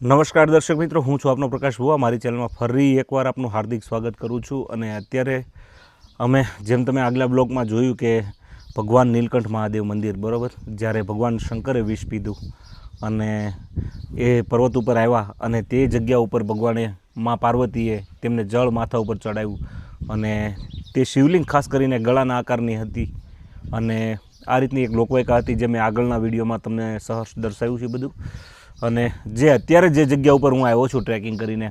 નમસ્કાર દર્શક મિત્રો, હું છું આપનો પ્રકાશ ભુવા. મારી ચેનલમાં ફરી એકવાર આપનું હાર્દિક સ્વાગત કરું છું અને અત્યારે અમે જેમ તમે આગલા બ્લોગમાં જોયું કે ભગવાન નીલકંઠ મહાદેવ મંદિર, બરાબર? જ્યારે ભગવાન શંકરે વિષ પીધું અને એ પર્વત ઉપર આવ્યા અને તે જગ્યા ઉપર ભગવાને મા પાર્વતીએ તેમને જળ માથા ઉપર ચડાવ્યું અને તે શિવલિંગ ખાસ કરીને ગળાના આકારની હતી અને આ રીતની એક લોકવાયકા હતી જે મેં આગળના વિડીયોમાં તમને સહર્ષ દર્શાવ્યું છે બધું. અને જે અત્યારે જે જગ્યા ઉપર હું આવ્યો છું ટ્રેકિંગ કરીને,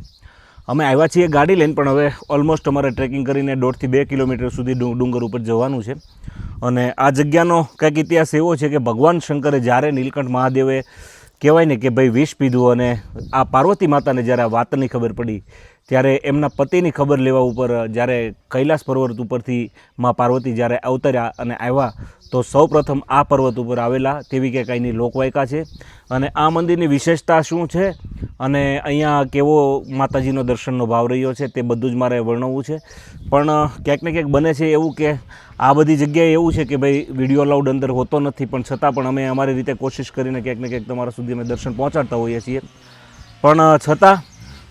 અમે આવ્યા છીએ ગાડી લઈને, પણ હવે ઓલમોસ્ટ અમારે ટ્રેકિંગ કરીને દોઢથી બે કિલોમીટર સુધી ડુંગર ઉપર જવાનું છે. અને આ જગ્યાનો કંઈક ઇતિહાસ એવો છે કે ભગવાન શંકરે જ્યારે નીલકંઠ મહાદેવે કહેવાય ને કે ભાઈ વિષ પીધું અને આ પાર્વતી માતાને જ્યારે આ વાતની ખબર પડી ત્યારે એમના પતિની ખબર લેવા ઉપર, જ્યારે કૈલાસ પર્વત ઉપરથી માં પાર્વતી જ્યારે અવતર્યા અને આવ્યા, તો સૌ પ્રથમ આ પર્વત ઉપર આવેલા તેવી કે કંઈની લોકવાયકા છે. અને આ મંદિરની વિશેષતા શું છે? અને અહીંયા કેવો માતાજીનો દર્શનનો ભાવ રહ્યો છે તે બધું જ મારે વર્ણવવું છે. પણ, ક્યાંક ને ક્યાંક બને છે એવું કે આ બધી જગ્યાએ એવું છે કે ભાઈ, વીડિયો અલાઉડ અંદર હોતો નથી, પણ છતાં પણ અમે અમારી રીતે કોશિશ કરીને ક્યાંક ને ક્યાંક તમારા સુધી અમે દર્શન પહોંચાડતા હોઈએ છીએ. પણ, છતાં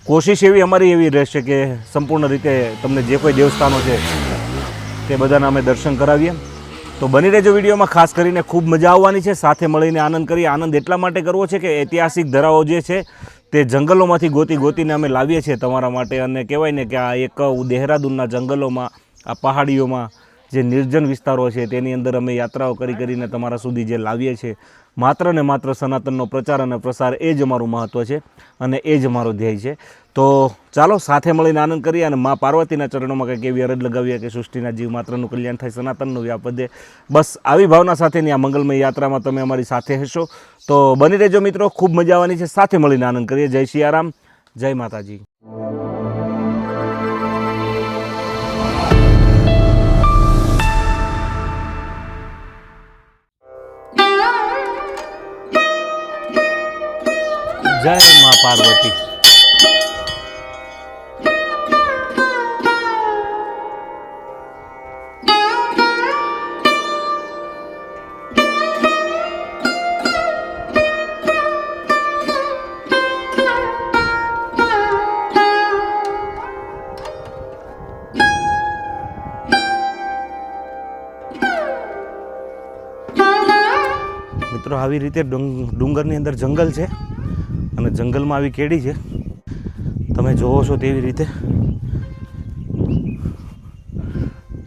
કોશિશ એવી અમારી એવી રહેશે કે સંપૂર્ણ રીતે તમને જે કોઈ દેવસ્થાનો છે તે બધાના અમે દર્શન કરાવીએ. તો બની રહેજો વિડીયોમાં, ખાસ કરીને ખૂબ મજા આવવાની છે, સાથે મળીને આનંદ કરીએ. આનંદ એટલા માટે કરવો છે કે ઐતિહાસિક ધરાવો જે છે તે જંગલોમાંથી ગોતી ગોતીને અમે લાવીએ છીએ તમારા માટે. અને કહેવાય ને કે આ એક દેહરાદૂનના જંગલોમાં, આ પહાડીઓમાં જે નિર્જન વિસ્તારો છે તેની અંદર અમે યાત્રાઓ કરી કરીને તમારા સુધી જે લાવીએ છીએ, માત્ર ને માત્ર સનાતનનો પ્રચાર અને પ્રસાર એ જ અમારું મહત્ત્વ છે અને એ જ અમારો ધ્યેય છે. તો ચાલો સાથે મળીને આનંદ કરીએ અને મા પાર્વતીના ચરણોમાં કંઈક એવી અરજ લગાવીએ કે સૃષ્ટિના જીવ માત્રનું કલ્યાણ થાય, સનાતનનું વ્યાપ વધે બસ આવી ભાવના સાથેની આ મંગલમય યાત્રામાં તમે અમારી સાથે હશો. તો બની રહેજો મિત્રો, ખૂબ મજા આવવાની છે. સાથે મળીને આનંદ કરીએ. જય સિયારામ જય માતાજી. જય મા પાર્વતી. મિત્રો આવી રીતે ડુંગરની અંદર જંગલ છે. અને જંગલમાં આવી કેડી છે. તમે જોવો છો તેવી રીતે.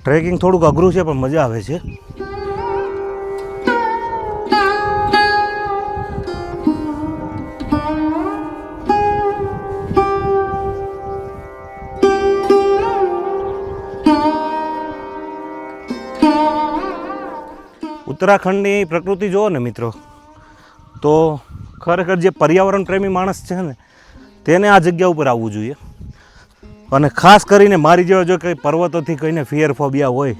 ટ્રેકિંગ થોડુંક અઘરું છે, પણ મજા આવે છે. ઉત્તરાખંડની પ્રકૃતિ જુઓ ને મિત્રો. તો ખરેખર જે પર્યાવરણ પ્રેમી માણસ છે ને, તેને આ જગ્યા ઉપર આવવું જોઈએ. અને ખાસ કરીને મારી જેવા જો કંઈ પર્વતોથી કહીને ફિયર ફોબિયા હોય,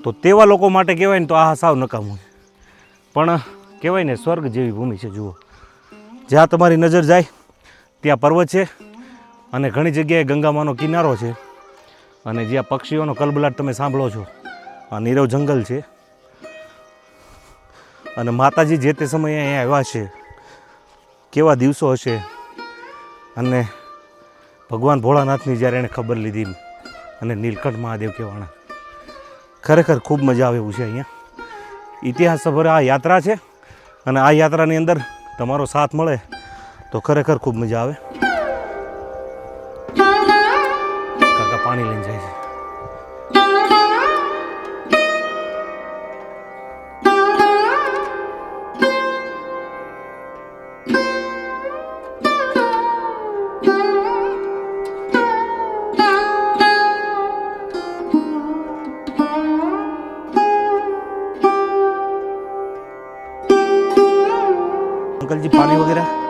તો તેવા લોકો માટે કહેવાય ને તો આ સાવ નકામું પણ કહેવાય ને, સ્વર્ગ જેવી ભૂમિ છે, જુઓ. જ્યાં તમારી નજર જાય, ત્યાં પર્વત છે, અને ઘણી જગ્યાએ ગંગામાનો કિનારો છે, અને જ્યાં પક્ષીઓનો કલબલાટ તમે સાંભળો છો, આ નીરવ જંગલ છે. અને માતાજી જે તે સમયે અહીંયા આવ્યા છે કેવા દિવસો હશે? અને ભગવાન ભોળાનાથની જ્યારે એણે ખબર લીધી અને નીલકંઠ મહાદેવ કહેવાના. ખરેખર ખૂબ મજા આવે એવું છે અહીંયા. ઇતિહાસભર આ યાત્રા છે અને આ યાત્રાની અંદર તમારો સાથ મળે તો ખરેખર ખૂબ મજા આવે. पाणी वगैरे?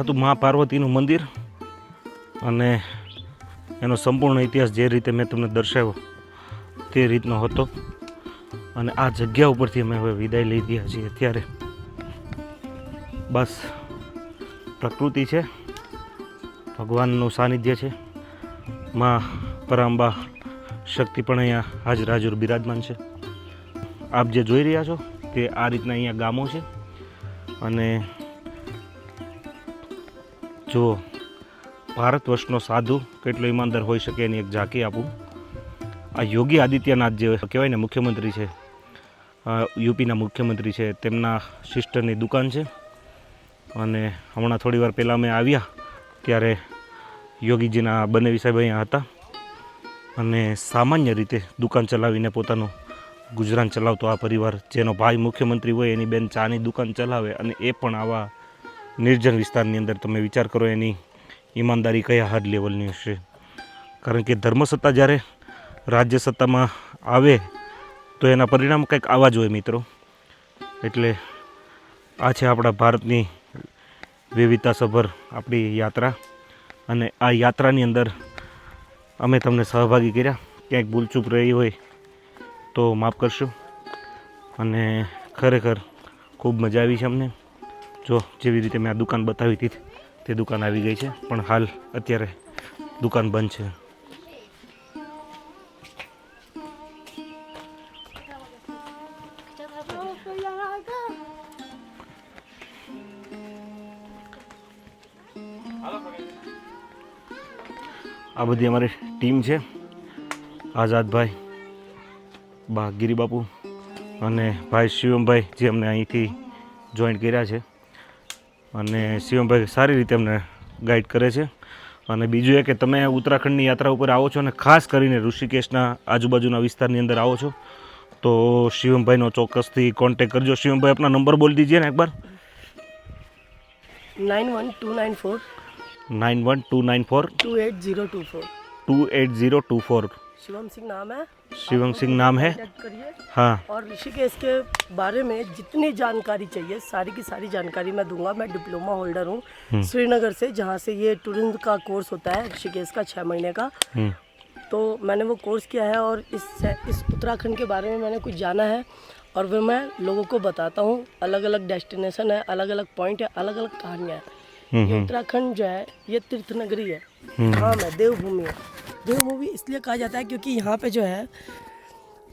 હતું મા પાર્વતીનું મંદિર અને એનો સંપૂર્ણ ઇતિહાસ જે રીતે મેં તમને દર્શાવ્યો તે રીતનો હતો. અને આ જગ્યા ઉપરથી અમે હવે વિદાય લઈ રહ્યા છીએ. અત્યારે બસ પ્રકૃતિ છે, ભગવાનનું સાનિધ્ય છે, માં પરાંબા શક્તિ પણ અહીંયા હાજર હાજર બિરાજમાન છે. આપ જે જોઈ રહ્યા છો તે આ રીતના અહીંયા ગામો છે અને જો ભારત વર્ષનો સાધુ, કેટલો ઈમાનદાર હોઈ શકે એની એક ઝાંકી આપું. આ યોગી આદિત્યનાથ જે કહેવાય ને મુખ્યમંત્રી છે યુપીના મુખ્યમંત્રી છે, તેમના સિસ્ટરની દુકાન છે. અને હમણાં થોડી વાર પહેલાં અમે આવ્યા ત્યારે યોગીજીના બનેવી સાહેબ અહીંયા હતા. અને સામાન્ય રીતે દુકાન ચલાવીને પોતાનું ગુજરાન ચલાવતો આ પરિવાર, જેનો ભાઈ મુખ્યમંત્રી હોય એની બેન ચાની દુકાન ચલાવે અને એ પણ આવા નિર્જન વિસ્તારની અંદર તમે વિચાર કરો, એની ઈમાનદારી કયા હાર્ડ લેવલની હશે? કારણ કે ધર્મસત્તા જ્યારે રાજ્ય સત્તામાં આવે, તો એના પરિણામ કંઈક આવા જ હોય મિત્રો. એટલે આ છે આપણા ભારતની વિવિધતાસભર આપણી યાત્રા. અને આ યાત્રાની અંદર અમે તમને સહભાગી કર્યા. ક્યાંક ભૂલચૂપ રહી હોય તો માફ કરશો. અને ખરેખર ખૂબ મજા આવી છે અમને. જો જેવી રીતે મેં આ દુકાન બતાવી હતી તે દુકાન આવી ગઈ છે. પણ હાલ અત્યારે દુકાન બંધ છે. આ બધી અમારી ટીમ છે. આઝાદભાઈ, બા ગિરિબાપુ અને ભાઈ શિવમભાઈ જે અમને અહીંથી જોઈન્ટ કર્યા છે. અને શિવમભાઈ સારી રીતે અમને ગાઈડ કરે છે અને બીજું એ કે તમે ઉત્તરાખંડની યાત્રા ઉપર આવો છો અને ખાસ કરીને ઋષિકેશના આજુબાજુના વિસ્તારની અંદર આવો છો તો શિવમભાઈનો ચોક્કસથી કોન્ટેક કરજો શિવમભાઈ આપના નંબર બોલી દીજીએ ને એકવાર nine one two nine four nine one two nine four two eight zero two four two eight zero two four Shivam Singh नाम है। शिवम सिंह नाम है। हाँ। और ऋषिकेश के बारे में जितनी जानकारी चाहिए सारी की सारी जानकारी मैं दूँगा। मैं डिप्लोमा होल्डर हूँ श्रीनगर से जहाँ से ये टूरिज़्म का कोर्स होता है ऋषिकेश का छः महीने का। हम्म, तो मैंने वो कोर्स किया है और इस इस उत्तराखंड के बारे में मैंने कुछ जाना है और वह मैं लोगों को बताता हूँ। अलग अलग डेस्टिनेशन है अलग अलग पॉइंट है अलग अलग कहानियाँ हैं। हम्म, ये हम्म, उत्तराखंड जो है ये तीर्थ नगरी है। हम्म। है देवभूमि है। देवभूमि इसलिए कहा जाता है क्योंकि यहाँ पे जो है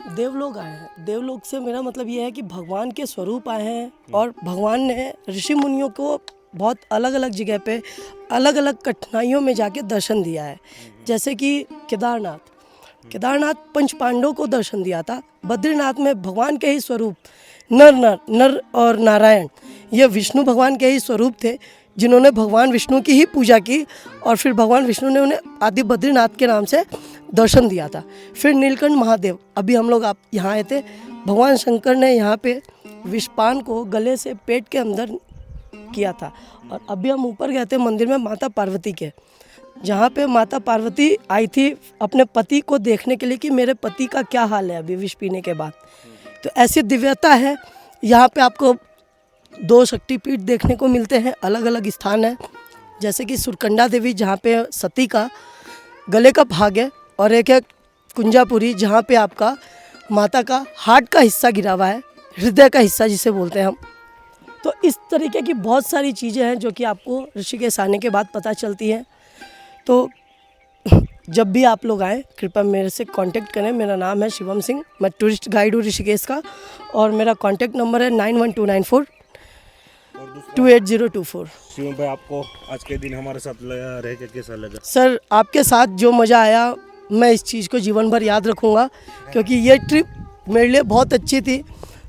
देवलोग आए हैं। देवलोग से मेरा मतलब ये है कि भगवान के स्वरूप आए हैं और भगवान ने ऋषि मुनियों को बहुत अलग अलग जगह पे अलग अलग कठिनाइयों में जाके दर्शन दिया है। जैसे कि केदारनाथ। केदारनाथ पंच पांडवों को दर्शन दिया था। बद्रीनाथ में भगवान के ही स्वरूप नर नर नर और नारायण, ये विष्णु भगवान के ही स्वरूप थे। जिन्होंने भगवान विष्णु की ही पूजा की और फिर भगवान विष्णु ने उन्हें आदि बद्रीनाथ के नाम से दर्शन दिया था। फिर नीलकंठ महादेव, अभी हम लोग आप यहाँ आए थे, भगवान शंकर ने यहाँ पे विषपान को गले से पेट के अंदर किया था और अभी हम ऊपर गए थे मंदिर में माता पार्वती के, जहाँ पे माता पार्वती आई थी अपने पति को देखने के लिए कि मेरे पति का क्या हाल है अभी विष पीने के बाद। तो ऐसी दिव्यता है, यहाँ पे आपको दो शक्तिपीठ देखने को मिलते हैं अलग अलग स्थान है। जैसे कि सुरकंडा देवी, जहाँ पे सती का गले का भाग है, और एक है कुंजापुरी, जहाँ पे आपका माता का हार्ट का हिस्सा गिरा हुआ है, हृदय का हिस्सा जिसे बोलते हैं हम। तो इस तरीके की बहुत सारी चीज़ें हैं जो कि आपको ऋषिकेश आने के बाद पता चलती हैं। तो जब भी आप लोग आएँ, कृपया मेरे से कांटेक्ट करें। मेरा नाम है शिवम सिंह, मैं टूरिस्ट गाइड हूँ ऋषिकेश का, और मेरा कांटेक्ट नंबर है nine one two nine four. Two eight zero two four Shivam भाई आपको आज के दिन हमारे साथ रह के कैसा लगा? सर आपके साथ जो मज़ा आया मैं इस चीज़ को जीवन भर याद रखूँगा क्योंकि ये ट्रिप मेरे लिए बहुत अच्छी थी।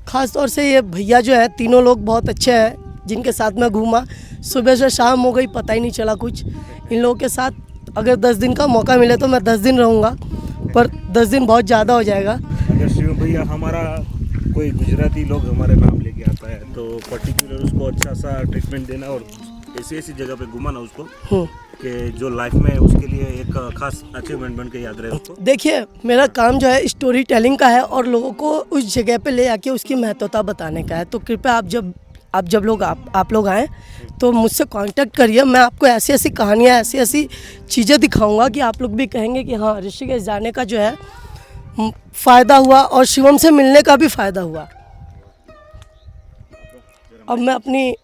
ख़ास तौर से ये भैया जो है तीनों लोग बहुत अच्छे हैं जिनके साथ मैं घूमा। सुबह से शाम हो गई पता ही नहीं चला कुछ। इन लोगों के साथ अगर दस दिन का मौका मिले तो मैं दस दिन रहूँगा पर दस दिन बहुत ज़्यादा हो जाएगा। अगर शिवम भैया हमारा कोई गुजराती लोग हमारे नाम लेके आता है तो पर्टिकुलर उसको अच्छा सा ट्रीटमेंट देना और ऐसी ऐसी जगह पे घुमाना उसको। कि जो लाइफ में उसके लिए एक खास अचीवमेंट बन के याद रहे उसको। देखिए मेरा काम जो है स्टोरी टेलिंग का है और लोगों को उस जगह पे ले आके उसकी महत्वता बताने का है। तो कृपया आप जब आप जब लोग आप आप लोग आएँ तो मुझसे कांटेक्ट करिए। मैं आपको ऐसी ऐसी कहानियाँ ऐसी ऐसी चीज़ें दिखाऊँगा कि आप लोग भी कहेंगे कि हाँ ऋषिकेश जाने का जो है फ़ायदा हुआ और शिवम से मिलने का भी फ़ायदा हुआ अब मैं अपनी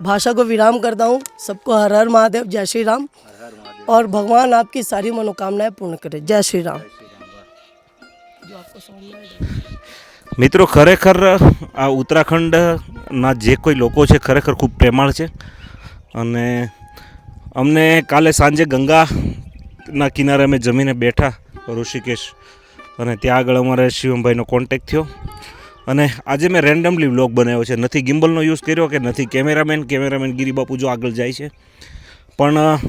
भाषा को विराम करता हूँ सबको हर हर महादेव जय श्री राम और भगवान आपकी सारी मनोकामनाएं पूर्ण करे जय श्री राम जो आपको समझ में आएगा મિત્રો ખરેખર આ ઉત્તરાખંડના જે કોઈ લોકો છે ખરેખર ખૂબ પ્રેમાળ છે અને અમને કાલે સાંજે ગંગાના કિનારે અમે જમીને બેઠા ઋષિકેશ અને ત્યાં આગળ અમારે શિવમભાઈનો કોન્ટેક થયો. અને આજે મેં રેન્ડમલી વ્લોગ બનાવ્યો છે. નથી ગિમ્બલનો યુઝ કર્યો કે નથી કેમેરામેન કેમેરામેન ગિરિબાપુ જો આગળ જાય છે. પણ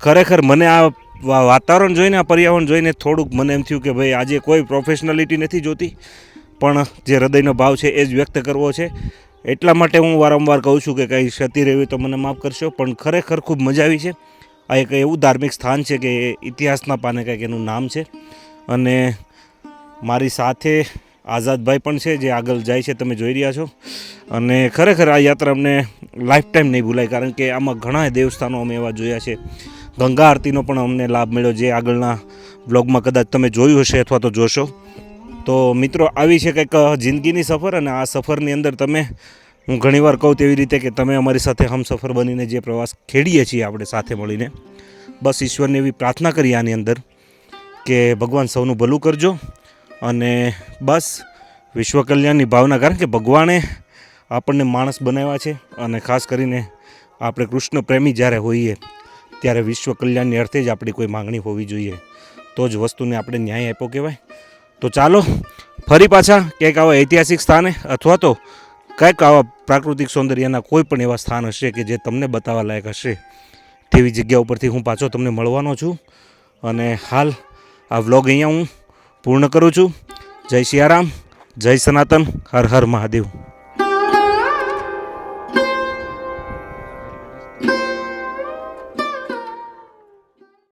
ખરેખર મને આ વાતાવરણ જોઈને, આ પર્યાવરણ જોઈને થોડુંક મને એમ થયું કે ભાઈ આજે કોઈ પ્રોફેશનલિટી નથી જોતી. પણ, જે હૃદયનો ભાવ છે એ જ વ્યક્ત કરવો છે. એટલા માટે હું વારંવાર કહું છું કે કંઈ ક્ષતિ રહેવી તો મને માફ કરશો, પણ ખરેખર ખૂબ મજા આવી છે. આ એક એવું ધાર્મિક સ્થાન છે કે ઇતિહાસના પાને કંઈક એનું નામ છે. અને મારી સાથે આઝાદભાઈ પણ છે, જે આગળ જાય છે, તમે જોઈ રહ્યા છો. અને ખરેખર આ યાત્રા અમને લાઈફ ટાઈમ નહીં ભૂલાય, કારણ કે આમાં ઘણા દેવસ્થાનો અમે એવા જોયા છે. ગંગા આરતીનો પણ અમને લાભ મળ્યો, જે આગળના બ્લોગમાં કદાચ તમે જોયું હશે અથવા તો જોશો. તો મિત્રો, આવી છે કંઈક જિંદગીની સફર અને આ સફરની અંદર તમે, હું ઘણીવાર કહું તેવી રીતે કે તમે અમારી સાથે હમ સફર બનીને જે પ્રવાસ ખેડીએ છીએ આપણે સાથે મળીને, બસ ઈશ્વરને એવી પ્રાર્થના કરી આની અંદર કે ભગવાન સૌનું ભલું કરજો. અને બસ વિશ્વ કલ્યાણની ભાવના, કારણ કે ભગવાને આપણને માણસ બનાવ્યા છે અને ખાસ કરીને આપણે કૃષ્ણ પ્રેમી જ્યારે હોઈએ, ત્યારે વિશ્વ કલ્યાણની અર્થે જ આપણી કોઈ માંગણી હોવી જોઈએ. તો જ વસ્તુને આપણે ન્યાય આપ્યો કહેવાય. તો ચાલો, ફરી પાછા ક્યાંક આવા ઐતિહાસિક સ્થાને અથવા તો કંઈક આવા પ્રાકૃતિક સૌંદર્યના કોઈ પણ એવા સ્થાન હશે કે જે તમને બતાવવા લાયક હશે, તેવી જગ્યા ઉપરથી હું પાછો તમને મળવાનો છું. અને હાલ આ વ્લોગ અહીંયા હું પૂર્ણ કરું છું. જય સિયારામ જય સનાતન હર હર મહાદેવ.